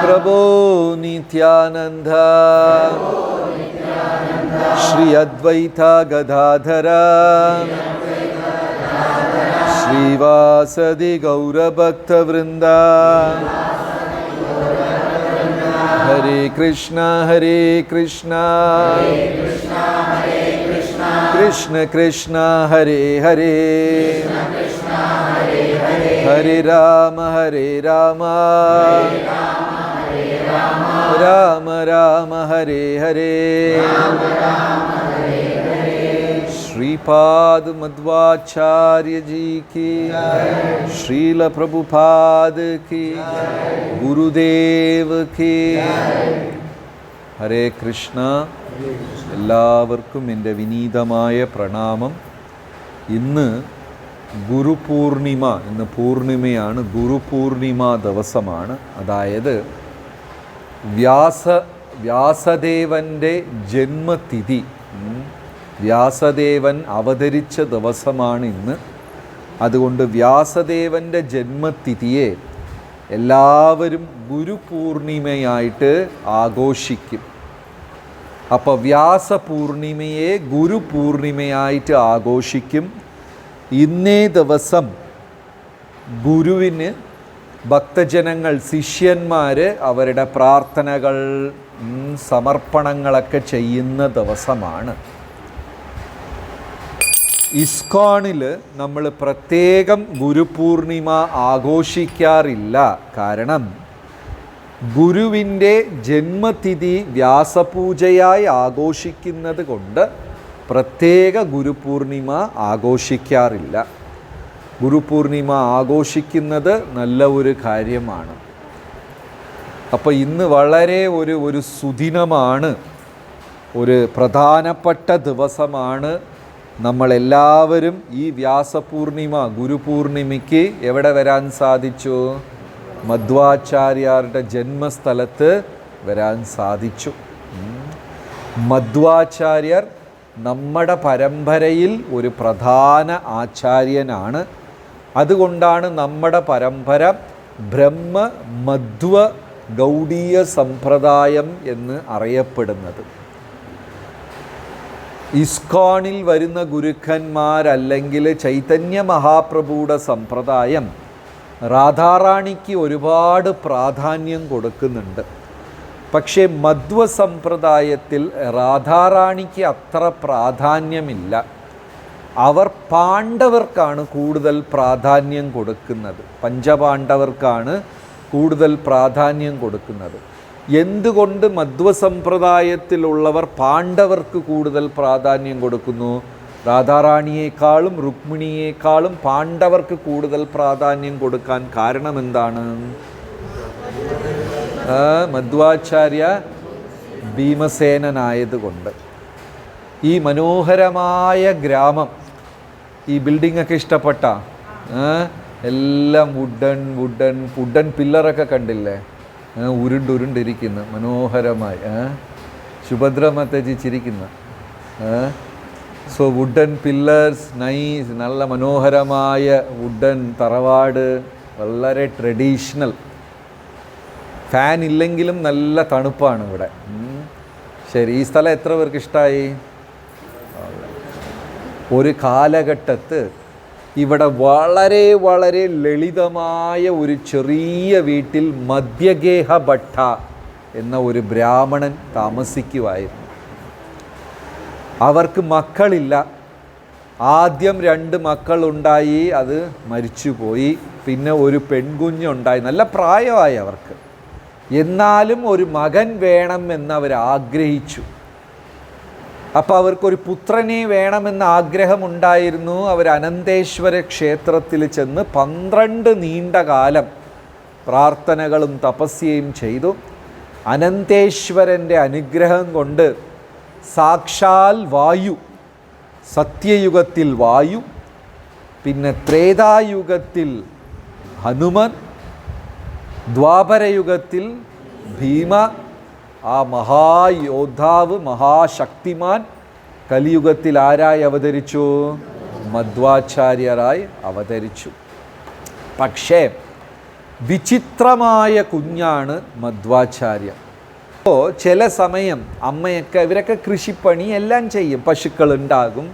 प्रभो नित्यानन्द। श्री अद्वैता गदाधर। श्रीवासदि गौरभक्तवृन्दा। हरे कृष्ण हरे कृष्ण। कृष्ण कृष्ण, हरे हरे। हरे राम हरे राम राम राम हरे हरे श्रीपाद मध्वाचार्य जी की श्रील प्रभुपाद की ഗുരുദേവ് കി ഹരേ കൃഷ്ണ എല്ലാവർക്കും എൻ്റെ വിനീതമായ പ്രണാമം ഇന്ന് ഗുരുപൂർണിമ എന്ന പൂർണിമയാണ് ഗുരുപൂർണിമ ദിവസമാണ്. അതായത് വ്യാസ വ്യാസദേവന്റെ ജന്മതിഥി വ്യാസദേവൻ അവതരിച്ച ദിവസമാണ് ഇന്ന്. അതുകൊണ്ട് വ്യാസദേവന്റെ ജന്മതിഥിയെ എല്ലാവരും ഗുരുപൂർണിമയായിട്ട് ആഘോഷിക്കും. അപ്പോൾ വ്യാസപൂർണിമയെ ഗുരുപൂർണിമയായിട്ട് ആഘോഷിക്കും. ഇന്നേ ദിവസം ഗുരുവിന് ഭക്തജനങ്ങൾ ശിഷ്യന്മാർ അവരുടെ പ്രാർത്ഥനകൾ സമർപ്പണങ്ങളൊക്കെ ചെയ്യുന്ന ദിവസമാണ്. ഇസ്കോണിൽ നമ്മൾ പ്രത്യേകം ഗുരുപൂർണിമ ആഘോഷിക്കാറില്ല. കാരണം ഗുരുവിന്റെ ജന്മതിഥി വ്യാസപൂജയായി ആഘോഷിക്കുന്നത് കൊണ്ട് പ്രത്യേക ഗുരുപൂർണിമ ആഘോഷിക്കാറില്ല. ഗുരുപൂർണിമ ആഘോഷിക്കുന്നത് നല്ല ഒരു കാര്യമാണ്. അപ്പോൾ ഇന്ന് വളരെ ഒരു ഒരു സുദിനമാണ്. ഒരു പ്രധാനപ്പെട്ട ദിവസമാണ് നമ്മളെല്ലാവരും ഈ വ്യാസപൂർണിമ ഗുരുപൂർണിമയ്ക്ക് എവിടെ വരാൻ സാധിച്ചു? മധ്വാചാര്യാരുടെ ജന്മസ്ഥലത്ത് വരാൻ സാധിച്ചു. മധ്വാചാര്യർ നമ്മുടെ പരമ്പരയിൽ ഒരു പ്രധാന ആചാര്യനാണ്. അതുകൊണ്ടാണ് നമ്മുടെ പരമ്പര ബ്രഹ്മ മധ്വ ഗൗഡീയ സമ്പ്രദായം എന്ന് അറിയപ്പെടുന്നത്. ഇസ്കോണിൽ വരുന്ന ഗുരുക്കന്മാരല്ലെങ്കിൽ ചൈതന്യ മഹാപ്രഭുയുടെ സമ്പ്രദായം രാധാറാണിക്ക് ഒരുപാട് പ്രാധാന്യം കൊടുക്കുന്നുണ്ട്. പക്ഷേ മധ്വ സമ്പ്രദായത്തിൽ രാധാറാണിക്ക് അത്ര പ്രാധാന്യമില്ല. അവർ പാണ്ഡവർക്കാണ് കൂടുതൽ പ്രാധാന്യം കൊടുക്കുന്നത്. പഞ്ചപാണ്ഡവർക്കാണ് കൂടുതൽ പ്രാധാന്യം കൊടുക്കുന്നത്. എന്തുകൊണ്ട് മധ്വസമ്പ്രദായത്തിലുള്ളവർ പാണ്ഡവർക്ക് കൂടുതൽ പ്രാധാന്യം കൊടുക്കുന്നു? രാധാറാണിയേക്കാളും രുക്മിണിയേക്കാളും പാണ്ഡവർക്ക് കൂടുതൽ പ്രാധാന്യം കൊടുക്കാൻ കാരണം എന്താണ് ആ, മധ്വാചാര്യ ഭീമസേനനായതുകൊണ്ട്. ഈ മനോഹരമായ ഗ്രാമം ഈ ബിൽഡിംഗ് ഒക്കെ ഇഷ്ടപ്പെട്ട എല്ലാം വുഡൻ വുഡൻ വുഡൻ പില്ലറൊക്കെ കണ്ടില്ലേ? ഉരുണ്ടുരുണ്ടിരിക്കുന്നു മനോഹരമായി Subhadra mataji so wooden pillars nice നല്ല മനോഹരമായ വുഡൻ തറവാട് വളരെ ട്രഡീഷണൽ. ഫാൻ ഇല്ലെങ്കിലും നല്ല തണുപ്പാണ് ഇവിടെ. ശരി ഈ സ്ഥലം എത്ര പേർക്ക് ഇഷ്ടമായി ഒരു കാലഘട്ടത്ത് ഇവിടെ വളരെ വളരെ ലളിതമായ ഒരു ചെറിയ വീട്ടിൽ മധ്യഗേഹ ഭട്ട എന്ന ഒരു ബ്രാഹ്മണൻ താമസിക്കുമായിരുന്നു അവർക്ക് മക്കളില്ല. ആദ്യം രണ്ട് മക്കളുണ്ടായി അത് മരിച്ചുപോയി. പിന്നെ ഒരു പെൺകുഞ്ഞുണ്ടായി. നല്ല പ്രായമായി അവർക്ക്. എന്നാലും ഒരു മകൻ വേണമെന്ന് അവർ ആഗ്രഹിച്ചു അപ്പോൾ അവർക്കൊരു പുത്രനെ വേണമെന്ന ആഗ്രഹമുണ്ടായിരുന്നു അവർ അനന്തേശ്വര ക്ഷേത്രത്തിൽ ചെന്ന് പന്ത്രണ്ട് നീണ്ട കാലം പ്രാർത്ഥനകളും തപസ്യയും ചെയ്തു. അനന്തേശ്വരന്റെ അനുഗ്രഹം കൊണ്ട് സാക്ഷാൽ വായു സത്യയുഗത്തിൽ വായു പിന്നെ ത്രേതായുഗത്തിൽ ഹനുമൻ ദ്വാപരയുഗത്തിൽ ഭീമ ആ മഹായോദ്ധാവ് മഹാശക്തിമാൻ കലിയുഗത്തിൽ ആരായി അവതരിച്ചു? മധ്വാചാര്യരായി അവതരിച്ചു. പക്ഷേ വിചിത്രമായ കുഞ്ഞാണ് മധ്വാചാര്യ അപ്പോൾ ചില സമയം അമ്മയൊക്കെ ഇവരൊക്കെ കൃഷിപ്പണി എല്ലാം ചെയ്യും. പശുക്കൾ ഉണ്ടാകും.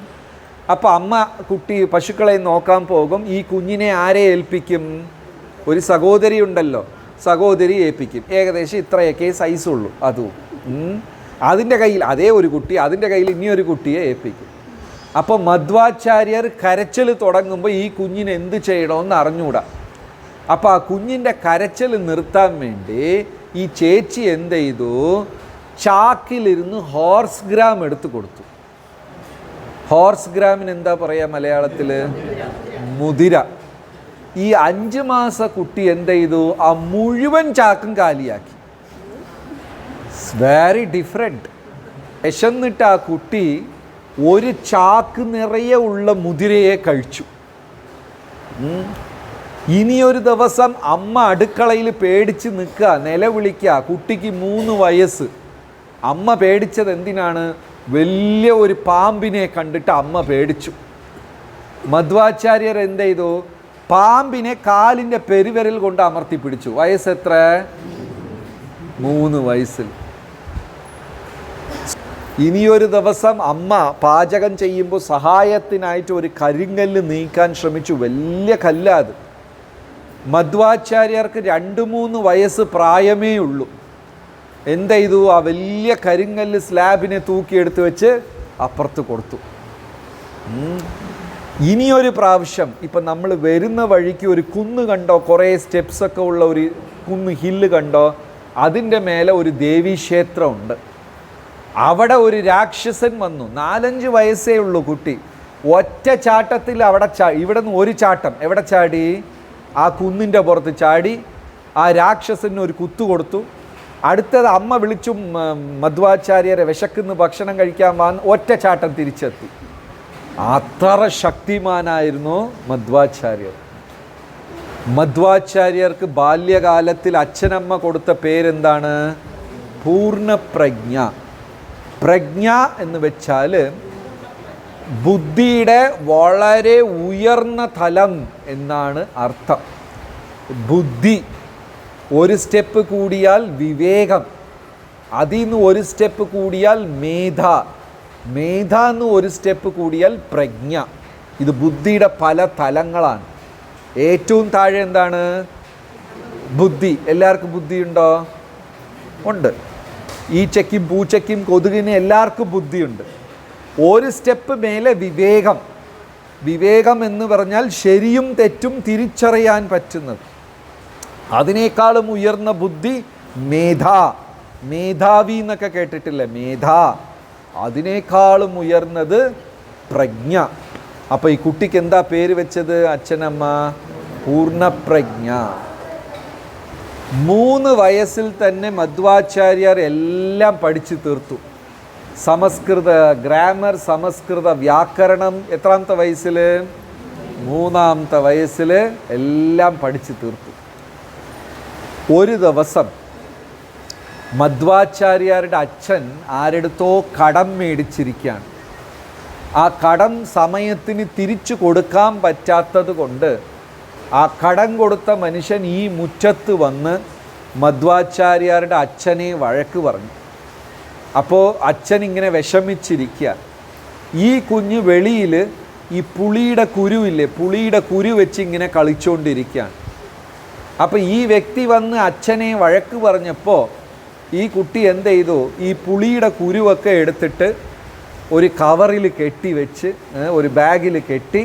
അപ്പോൾ അമ്മ കുട്ടി പശുക്കളെ നോക്കാൻ പോകും. ഈ കുഞ്ഞിനെ ആരെ ഏൽപ്പിക്കും? ഒരു സഹോദരി ഉണ്ടല്ലോ സഹോദരി ഏൽപ്പിക്കും. ഏകദേശം ഇത്രയൊക്കെ സൈസുള്ളൂ അതും. അതിന്റെ കയ്യിൽ അതേ ഒരു കുട്ടി അതിന്റെ കയ്യിൽ ഇനിയൊരു കുട്ടിയെ ഏൽപ്പിക്കും. അപ്പോൾ മധ്വാചാര്യർ കരച്ചിൽ തുടങ്ങുമ്പോൾ ഈ കുഞ്ഞിന് എന്ത് ചെയ്യണമെന്ന് അറിഞ്ഞൂടാ. അപ്പോൾ ആ കുഞ്ഞിന്റെ കരച്ചിൽ നിർത്താൻ വേണ്ടി ഈ ചേച്ചി എന്ത് ചെയ്തു? ചാക്കിലിരുന്ന് ഹോർസ് ഗ്രാം എടുത്തു കൊടുത്തു. ഹോർസ് ഗ്രാമിന് എന്താ പറയുക മലയാളത്തിൽ മുതിര. ഈ അഞ്ച് മാസ കുട്ടി എന്ത് ചെയ്തു? ആ മുഴുവൻ ചാക്കും കാലിയാക്കി. വെരി ഡിഫറെന്റ് വിശന്നിട്ട് ആ കുട്ടി ഒരു ചാക്ക് നിറയെ ഉള്ള മുതിരയെ കഴിച്ചു. ഇനിയൊരു ദിവസം അമ്മ അടുക്കളയിൽ പേടിച്ച് നിൽക്കുക നിലവിളിക്കുക. കുട്ടിക്ക് മൂന്ന് വയസ്സ്. അമ്മ പേടിച്ചത് എന്തിനാണ്? വലിയ ഒരു പാമ്പിനെ കണ്ടിട്ട് അമ്മ പേടിച്ചു. മധ്വാചാര്യർ എന്ത് ചെയ്തു? പാമ്പിനെ കാലിന്റെ പെരുവിരൽ കൊണ്ട് അമർത്തി പിടിച്ചു. വയസ്സ് എത്ര? മൂന്ന് വയസ്സിൽ. ഇനിയൊരു ദിവസം അമ്മ പാചകം ചെയ്യുമ്പോൾ സഹായത്തിനായിട്ട് ഒരു കരിങ്കല്ല് നീക്കാൻ ശ്രമിച്ചു. വലിയ കല്ലാത് മധ്വാചാര്യർക്ക് രണ്ട് മൂന്ന് വയസ്സ് പ്രായമേ ഉള്ളൂ. എന്ത് ചെയ്തു ആ വലിയ കരിങ്കല്ല് സ്ലാബിനെ തൂക്കിയെടുത്ത് വെച്ച് അപ്പുറത്ത് കൊടുത്തു. ഇനിയൊരു പ്രാവശ്യം ഇപ്പം നമ്മൾ വരുന്ന വഴിക്ക് ഒരു കുന്ന് കണ്ടോ? കുറേ സ്റ്റെപ്സ് ഒക്കെ ഉള്ള ഒരു കുന്ന് ഹില്ല് കണ്ടോ? അതിന്റെ മേലെ ഒരു ദേവീക്ഷേത്രമുണ്ട് അവിടെ ഒരു രാക്ഷസൻ വന്നു. നാലഞ്ച് വയസ്സേ ഉള്ളൂ കുട്ടി. ഒറ്റ ചാട്ടത്തിൽ അവിടെ ചാ ഇവിടെ നിന്ന് ഒരു ചാട്ടം. എവിടെ ചാടി? ആ കുന്നിന്റെ പുറത്ത് ചാടി. ആ രാക്ഷസന് ഒരു കുത്തു കൊടുത്തു. അടുത്തത് അമ്മ വിളിച്ചു മധ്വാചാര്യരെ വിശക്കുന്ന ഭക്ഷണം കഴിക്കാൻ വന്ന് ഒറ്റ ചാട്ടം തിരിച്ചെത്തി. അത്ര ശക്തിമാനായിരുന്നു മധ്വാചാര്യർ. മധ്വാചാര്യർക്ക് ബാല്യകാലത്തിൽ അച്ഛനമ്മ കൊടുത്ത പേരെന്താണ്? പൂർണപ്രജ്ഞ പ്രജ്ഞ എന്ന് വെച്ചാൽ ബുദ്ധിയുടെ വളരെ ഉയർന്ന തലം എന്നാണ് അർത്ഥം. ബുദ്ധി ഒരു സ്റ്റെപ്പ് കൂടിയാൽ വിവേകം. അതിൽ നിന്ന് ഒരു സ്റ്റെപ്പ് കൂടിയാൽ മേധ. മേധ എന്ന് ഒരു സ്റ്റെപ്പ് കൂടിയാൽ പ്രജ്ഞ. ഇത് ബുദ്ധിയുടെ പല തലങ്ങളാണ്. ഏറ്റവും താഴെ എന്താണ്? ബുദ്ധി. എല്ലാവർക്കും ബുദ്ധിയുണ്ടോ? ഉണ്ട്. ഈച്ചയ്ക്കും പൂച്ചയ്ക്കും കൊതുകിനും എല്ലാവർക്കും ബുദ്ധിയുണ്ട്. ഒരു സ്റ്റെപ്പ് മേലെ വിവേകം. വിവേകം എന്ന് പറഞ്ഞാൽ ശരിയും തെറ്റും തിരിച്ചറിയാൻ പറ്റുന്നത്. അതിനേക്കാളും ഉയർന്ന ബുദ്ധി മേധ. മേധാവി എന്നൊക്കെ കേട്ടിട്ടില്ലേ? മേധ. അതിനേക്കാളും ഉയർന്നത് പ്രജ്ഞ. അപ്പോൾ ഈ കുട്ടിക്ക് എന്താ പേര് വെച്ചത് അച്ഛനമ്മ? പൂർണപ്രജ്ഞ. മൂന്ന് വയസ്സിൽ തന്നെ മധ്വാചാര്യർ എല്ലാം പഠിച്ചു തീർത്തു. സമസ്കൃത ഗ്രാമർ സമസ്കൃത വ്യാകരണം എത്രാമത്തെ വയസ്സിൽ മൂന്നാമത്തെ വയസ്സിൽ എല്ലാം പഠിച്ചു തീർത്തു. ഒരു ദിവസം മധ്വാചാര്യരുടെ അച്ഛൻ ആരെടുത്തോ കടം മേടിച്ചിരിക്കുകയാണ്. ആ കടം സമയത്തിന് തിരിച്ചു കൊടുക്കാൻ പറ്റാത്തത് കൊണ്ട് ആ കടം കൊടുത്ത മനുഷ്യൻ ഈ മുറ്റത്ത് വന്ന് മധ്വാചാര്യരുടെ അച്ഛനെ വഴക്ക് പറഞ്ഞു. അപ്പോൾ അച്ഛൻ ഇങ്ങനെ വിഷമിച്ചിരിക്കുക. ഈ കുഞ്ഞ് വെളിയിൽ ഈ പുളിയുടെ കുരുവില്ലേ പുളിയുടെ കുരു വെച്ച് ഇങ്ങനെ കളിച്ചുകൊണ്ടിരിക്കുകയാണ് അപ്പോൾ ഈ വ്യക്തി വന്ന് അച്ഛനെ വഴക്ക് പറഞ്ഞപ്പോൾ ഈ കുട്ടി എന്ത് ചെയ്തു? ഈ പുളിയുടെ കുരുവൊക്കെ എടുത്തിട്ട് ഒരു കവറിൽ കെട്ടി വെച്ച് ഒരു ബാഗിൽ കെട്ടി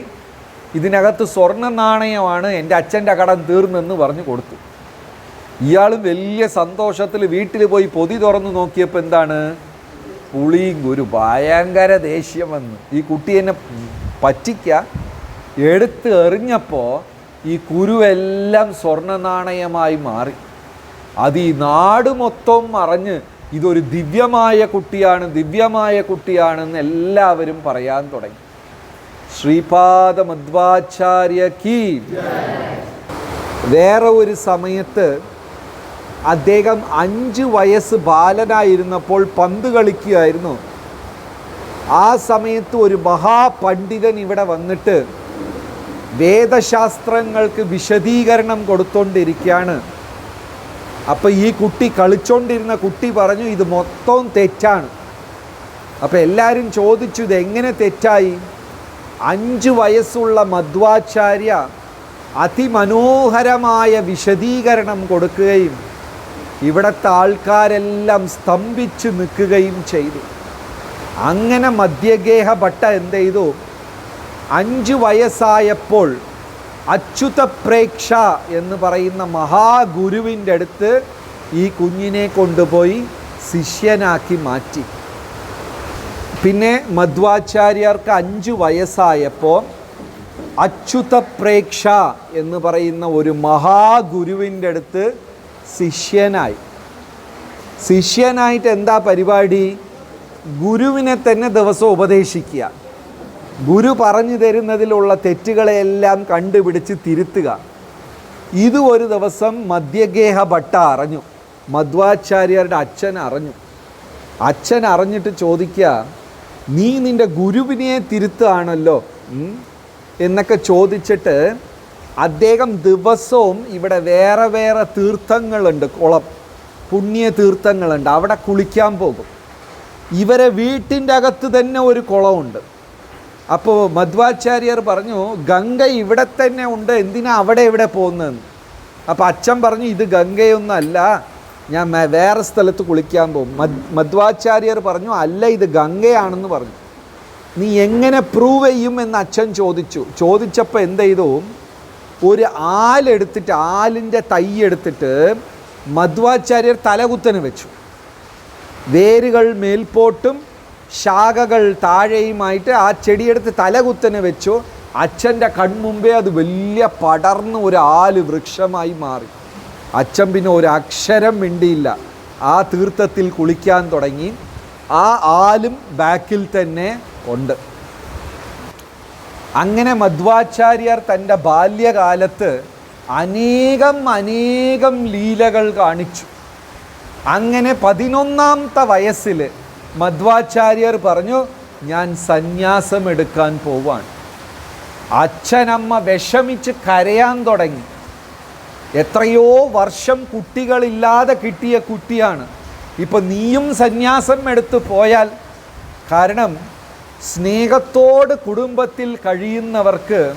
ഇതിനകത്ത് സ്വർണ നാണയമാണ് എന്റെ അച്ഛന്റെ കടം തീർന്നെന്ന് പറഞ്ഞു കൊടുത്തു. ഇയാൾ വലിയ സന്തോഷത്തിൽ വീട്ടിൽ പോയി പൊതി തുറന്നു നോക്കിയപ്പോൾ എന്താണ്? പുളിയും ഗുരു ഭയങ്കര ദേഷ്യം വന്നു. ഈ കുട്ടി എന്നെ പറ്റിക്ക. എടുത്ത് എറിഞ്ഞപ്പോൾ ഈ കുരുവെല്ലാം സ്വർണ നാണയമായി മാറി. അത് ഈ നാട് മൊത്തം അറിഞ്ഞ് ഇതൊരു ദിവ്യമായ കുട്ടിയാണ് ദിവ്യമായ കുട്ടിയാണെന്ന് എല്ലാവരും പറയാൻ തുടങ്ങി. ശ്രീപാദ മധ്വാചാര്യ കീ. വേറെ ഒരു സമയത്ത് അദ്ദേഹം അഞ്ച് വയസ്സ് ബാലനായിരുന്നപ്പോൾ പന്ത് കളിക്കുകയായിരുന്നു. ആ സമയത്ത് ഒരു മഹാപണ്ഡിതൻ ഇവിടെ വന്നിട്ട് വേദശാസ്ത്രങ്ങൾക്ക് വിശദീകരണം കൊടുത്തോണ്ടിരിക്കുകയാണ്. അപ്പോൾ ഈ കുട്ടി കളിച്ചോണ്ടിരുന്ന കുട്ടി പറഞ്ഞു ഇത് മൊത്തം തെറ്റാണ്. അപ്പോൾ എല്ലാവരും ചോദിച്ചു ഇത് എങ്ങനെ തെറ്റായി? അഞ്ച് വയസ്സുള്ള മധ്വാചാര്യ അതിമനോഹരമായ വിശദീകരണം കൊടുക്കുകയും ഇവിടുത്തെ ആൾക്കാരെല്ലാം സ്തംഭിച്ചു നിൽക്കുകയും ചെയ്തു. അങ്ങനെ മധ്യഗേഹ ഭട്ട എന്ത് ചെയ്തു? അഞ്ച് വയസ്സായപ്പോൾ അച്യുത പ്രേക്ഷ എന്ന് പറയുന്ന മഹാഗുരുവിന്റെ അടുത്ത് ഈ കുഞ്ഞിനെ കൊണ്ടുപോയി ശിഷ്യനാക്കി മാറ്റി. പിന്നെ മധ്വാചാര്യർക്ക് അഞ്ച് വയസ്സായപ്പോൾ അച്യുത പ്രേക്ഷ എന്ന് പറയുന്ന ഒരു മഹാഗുരുവിന്റെ അടുത്ത് ശിഷ്യനായി. ശിഷ്യനായിട്ട് എന്താ പരിപാടി? ഗുരുവിനെ തന്നെ ദിവസം ഉപദേശിക്കുക. ഗുരു പറഞ്ഞു തരുന്നതിലുള്ള തെറ്റുകളെയെല്ലാം കണ്ടുപിടിച്ച് തിരുത്തുക. ഇത് ഒരു ദിവസം മദ്യഗേഹ ഭട്ട അറിഞ്ഞു. മധ്വാചാര്യരുടെ അച്ഛൻ അറിഞ്ഞു. അച്ഛൻ അറിഞ്ഞിട്ട് ചോദിക്കുക നീ നിന്റെ ഗുരുവിനെ തിരുത്തുകയാണല്ലോ? എന്നൊക്കെ ചോദിച്ചിട്ട് അദ്ദേഹം ദിവസവും ഇവിടെ വേറെ വേറെ തീർത്ഥങ്ങളുണ്ട്. കുളം പുണ്യ തീർത്ഥങ്ങളുണ്ട്. അവിടെ കുളിക്കാൻ പോകും. ഇവരെ വീട്ടിന്റെ അകത്ത് തന്നെ ഒരു കുളമുണ്ട്. അപ്പോൾ മധ്വാചാര്യർ പറഞ്ഞു ഗംഗ ഇവിടെ തന്നെ ഉണ്ട് എന്തിനാ അവിടെ ഇവിടെ പോകുന്നതെന്ന്? അപ്പോൾ അച്ഛൻ പറഞ്ഞു ഇത് ഗംഗയൊന്നല്ല ഞാൻ വേറെ സ്ഥലത്ത് കുളിക്കാൻ പോകും. മധ്വാചാര്യർ പറഞ്ഞു അല്ല ഇത് ഗംഗയാണെന്ന് പറഞ്ഞു. നീ എങ്ങനെ പ്രൂവ് ചെയ്യും? എന്ന് അച്ഛൻ ചോദിച്ചു. ചോദിച്ചപ്പോൾ എന്ത് ചെയ്തു? ഒരു ആലെടുത്തിട്ട് ആലിന്റെ തൈ എടുത്തിട്ട് മധ്വാചാര്യർ തലകുത്തന് വെച്ചു. വേരുകൾ മേൽപോട്ടും ശാഖകൾ താഴെയുമായിട്ട് ആ ചെടിയെടുത്ത് തലകുത്തനെ വെച്ചു. അച്ഛന്റെ കൺമുമ്പേ അത് വലിയ പടർന്ന് ഒരു ആൽ വൃക്ഷമായി മാറി. അച്ഛൻ പിന്നെ ഒരു അക്ഷരം മിണ്ടിയില്ല. ആ തീർത്ഥത്തിൽ കുളിക്കാൻ തുടങ്ങി. ആ ആലും ബാക്കിൽ തന്നെ ഉണ്ട്. അങ്ങനെ മധ്വാചാര്യർ തന്റെ ബാല്യകാലത്ത് അനേകം അനേകം ലീലകൾ കാണിച്ചു. അങ്ങനെ പതിനൊന്നാമത്തെ വയസ്സിൽ മധ്വാചാര്യർ പറഞ്ഞു ഞാൻ സന്യാസം എടുക്കാൻ പോവാണ്. അച്ഛനമ്മ വിഷമിച്ച് കരയാൻ തുടങ്ങി. എത്രയോ വർഷം കുട്ടികളില്ലാതെ കിട്ടിയ കുട്ടിയാണ്. ഇപ്പം നീയും സന്യാസം എടുത്തു പോയാൽ കാരണം സ്നേഹത്തോട് കുടുംബത്തിൽ കഴിയുന്നവർക്ക്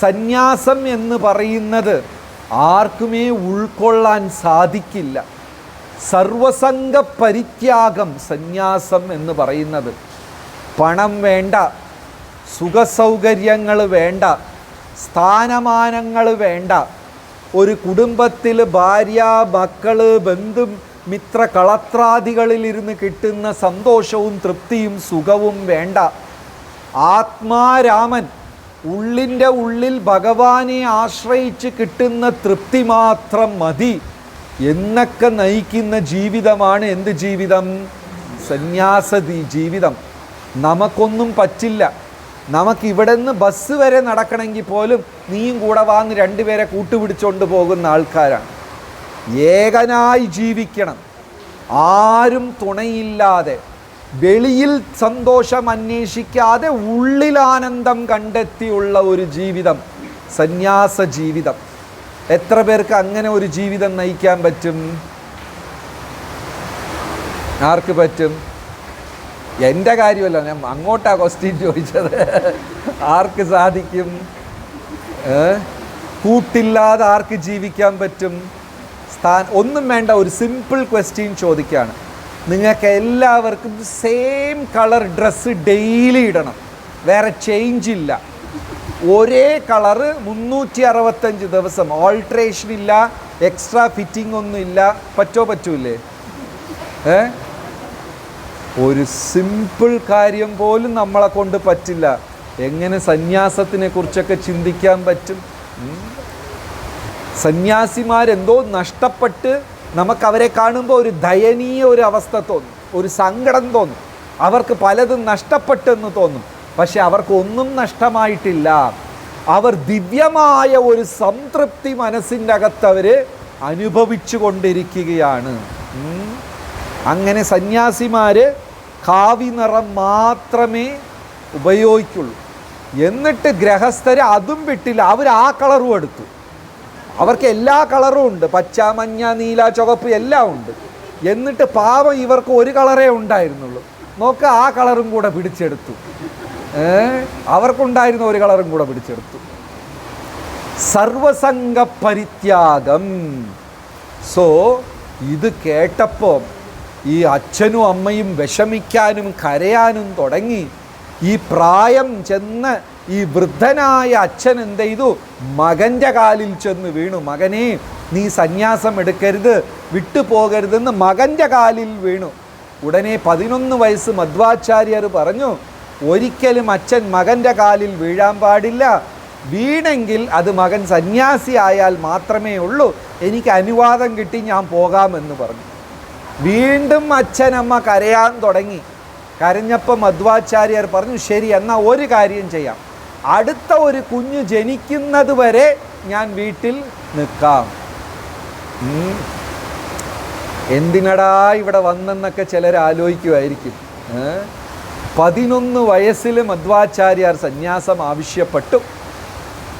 സന്യാസം എന്ന് പറയുന്നത് ആർക്കുമേ ഉൾക്കൊള്ളാൻ സാധിക്കില്ല. സർവസംഗ പരിത്യാഗം സന്യാസം എന്ന് പറയുന്നത്. പണം വേണ്ട സുഖസൗകര്യങ്ങൾ വേണ്ട സ്ഥാനമാനങ്ങൾ വേണ്ട ഒരു കുടുംബത്തിൽ ഭാര്യ മക്കൾ ബന്ധു മിത്ര കളത്രാദികളിലിരുന്ന് കിട്ടുന്ന സന്തോഷവും തൃപ്തിയും സുഖവും വേണ്ട. ആത്മാരാമൻ ഉള്ളിന്റെ ഉള്ളിൽ ഭഗവാനെ ആശ്രയിച്ച് കിട്ടുന്ന തൃപ്തി മാത്രം മതി. എന്നൊക്കെ നയിക്കുന്ന ജീവിതമാണ് എന്ത് ജീവിതം? സന്യാസ ജീവിതം. നമുക്കൊന്നും പറ്റില്ല. നമുക്കിവിടെ നിന്ന് ബസ് വരെ നടക്കണമെങ്കിൽ പോലും നീയും കൂടെ വാന്ന് രണ്ടുപേരെ കൂട്ടുപിടിച്ചുകൊണ്ട് പോകുന്ന ആൾക്കാരാണ്. ഏകനായി ജീവിക്കണം. ആരും തുണയില്ലാതെ വെളിയിൽ സന്തോഷം അന്വേഷിക്കാതെ ഉള്ളിൽ ആനന്ദം കണ്ടെത്തിയുള്ള ഒരു ജീവിതം സന്യാസ ജീവിതം. എത്ര പേർക്ക് അങ്ങനെ ഒരു ജീവിതം നയിക്കാൻ പറ്റും? ആർക്ക് പറ്റും? എന്റെ കാര്യമല്ല ഞാൻ അങ്ങോട്ടാ ക്വസ്റ്റ്യൻ ചോദിച്ചത്. ആർക്ക് സാധിക്കും? കൂട്ടില്ലാതെ ആർക്ക് ജീവിക്കാൻ പറ്റും? സ്ഥാൻ ഒന്നും വേണ്ട ഒരു സിമ്പിൾ ക്വസ്റ്റ്യൻ ചോദിക്കുകയാണ് നിങ്ങൾക്ക് എല്ലാവർക്കും സെയിം കളർ ഡ്രസ്സ് ഡെയിലി ഇടണം. വേറെ ചേഞ്ച് ഇല്ല. ഒരേ കളറ് മുന്നൂറ്റി അറുപത്തഞ്ച് ദിവസം. ഓൾട്രേഷൻ ഇല്ല എക്സ്ട്രാ ഫിറ്റിംഗ് ഒന്നും ഇല്ല. പറ്റോ പറ്റൂലേ? ഏ? ഒരു സിമ്പിൾ കാര്യം പോലും നമ്മളെ കൊണ്ട് പറ്റില്ല. എങ്ങനെ സന്യാസത്തിനെ കുറിച്ചൊക്കെ ചിന്തിക്കാൻ പറ്റും. സന്യാസിമാരെന്തോ നഷ്ടപ്പെട്ട് നമുക്ക് അവരെ കാണുമ്പോൾ ഒരു ദയനീയ ഒരു അവസ്ഥ തോന്നും. ഒരു സങ്കടം തോന്നും. അവർക്ക് പലതും നഷ്ടപ്പെട്ടെന്ന് തോന്നും. പക്ഷെ അവർക്കൊന്നും നഷ്ടമായിട്ടില്ല. അവർ ദിവ്യമായ ഒരു സംതൃപ്തി മനസ്സിന്റെ അകത്ത് അവർ അനുഭവിച്ചു കൊണ്ടിരിക്കുകയാണ്. അങ്ങനെ സന്യാസിമാർ കാവി നിറം മാത്രമേ ഉപയോഗിക്കുള്ളൂ. എന്നിട്ട് ഗ്രഹസ്ഥര് അതും വിട്ടില്ല. അവർ ആ കളറും എടുത്തു. അവർക്ക് എല്ലാ കളറും ഉണ്ട്. പച്ച മഞ്ഞ നീല ചുവപ്പ് എല്ലാം ഉണ്ട്. എന്നിട്ട് പാവം ഇവർക്ക് ഒരു കളറേ ഉണ്ടായിരുന്നുള്ളൂ. നോക്ക് ആ കളറും കൂടെ പിടിച്ചെടുത്തു. അവർക്കുണ്ടായിരുന്ന ഒരു കളറും കൂടെ പിടിച്ചെടുത്തു. സർവസംഗ പരിത്യാഗം സോ ഇത് കേട്ടപ്പോൾ ഈ അച്ഛനും അമ്മയും വിഷമിക്കാനും കരയാനും തുടങ്ങി. ഈ പ്രായം ചെന്ന് ഈ വൃദ്ധനായ അച്ഛൻ എന്ത് ചെയ്തു? മകന്റെ കാലിൽ ചെന്ന് വീണു. മകനെ നീ സന്യാസം എടുക്കരുത് വിട്ടുപോകരുതെന്ന് മകന്റെ കാലിൽ വീണു. ഉടനെ പതിനൊന്ന് വയസ്സ് മധ്വാചാര്യർ പറഞ്ഞു ഒരിക്കലും അച്ഛൻ മകന്റെ കാലിൽ വീഴാൻ പാടില്ല. വീണെങ്കിൽ അത് മകൻ സന്യാസി ആയാൽ മാത്രമേ ഉള്ളൂ. എനിക്ക് അനുവാദം കിട്ടി ഞാൻ പോകാമെന്ന് പറഞ്ഞു. വീണ്ടും അച്ഛനമ്മ കരയാൻ തുടങ്ങി. കരഞ്ഞപ്പോൾ മധ്വാചാര്യർ പറഞ്ഞു ശരി എന്നാൽ ഒരു കാര്യം ചെയ്യാം. അടുത്ത ഒരു കുഞ്ഞു ജനിക്കുന്നത് വരെ ഞാൻ വീട്ടിൽ നിൽക്കാം. എന്തിനടാ ഇവിടെ വന്നെന്നൊക്കെ ചിലർ ആലോചിക്കുമായിരിക്കും? പതിനൊന്ന് വയസ്സിൽ മധ്വാചാര്യർ സന്യാസം ആവശ്യപ്പെട്ടു.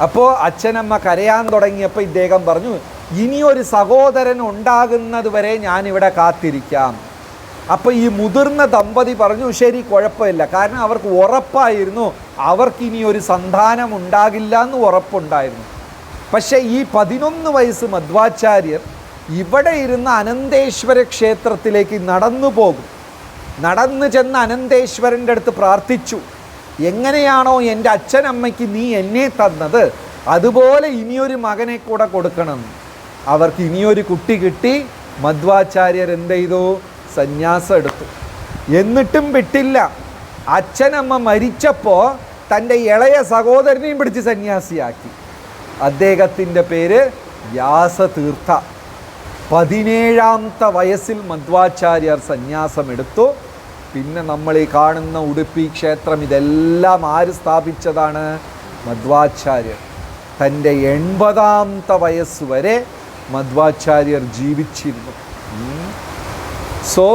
അപ്പോൾ അച്ഛനമ്മ കരയാൻ തുടങ്ങിയപ്പോൾ ഇദ്ദേഹം പറഞ്ഞു ഇനിയൊരു സഹോദരൻ ഉണ്ടാകുന്നത് വരെ ഞാനിവിടെ കാത്തിരിക്കാം. അപ്പോൾ ഈ മുതിർന്ന ദമ്പതി പറഞ്ഞു ശരി കുഴപ്പമില്ല. കാരണം അവർക്ക് ഉറപ്പായിരുന്നു അവർക്ക് ഇനി ഒരു സന്താനം ഉണ്ടാകില്ല എന്ന് ഉറപ്പുണ്ടായിരുന്നു. പക്ഷേ ഈ പതിനൊന്ന് വയസ്സ് മധ്വാചാര്യർ ഇവിടെ ഇരുന്ന അനന്തേശ്വര ക്ഷേത്രത്തിലേക്ക് നടന്നു പോകും. നടന്നു ചെന്ന് അനന്തേശ്വരന്റെ അടുത്ത് പ്രാർത്ഥിച്ചു. എങ്ങനെയാണോ എന്റെ അച്ഛനമ്മയ്ക്ക് നീ എന്നെ തന്നത് അതുപോലെ ഇനിയൊരു മകനെ കൂടെ കൊടുക്കണം. അവർക്ക് ഇനിയൊരു കുട്ടി കിട്ടി. മധ്വാചാര്യർ എന്ത് ചെയ്തു? സന്യാസം എടുത്തു. എന്നിട്ടും വിട്ടില്ല. അച്ഛനമ്മ മരിച്ചപ്പോൾ തന്റെ ഇളയ സഹോദരനെയും പിടിച്ച് സന്യാസിയാക്കി. അദ്ദേഹത്തിന്റെ പേര് വ്യാസതീർത്ഥ. പതിനേഴാമത്തെ വയസ്സിൽ മധ്വാചാര്യർ സന്യാസമെടുത്തു. പിന്നെ നമ്മൾ ഈ കാണുന്ന ഉടുപ്പി ക്ഷേത്രം ഇതെല്ലാം ആര് സ്ഥാപിച്ചതാണ്? മധ്വാചാര്യർ. തന്റെ എൺപതാമത്തെ വയസ്സ് വരെ മധ്വാചാര്യർ ജീവിച്ചിരുന്നു. സോ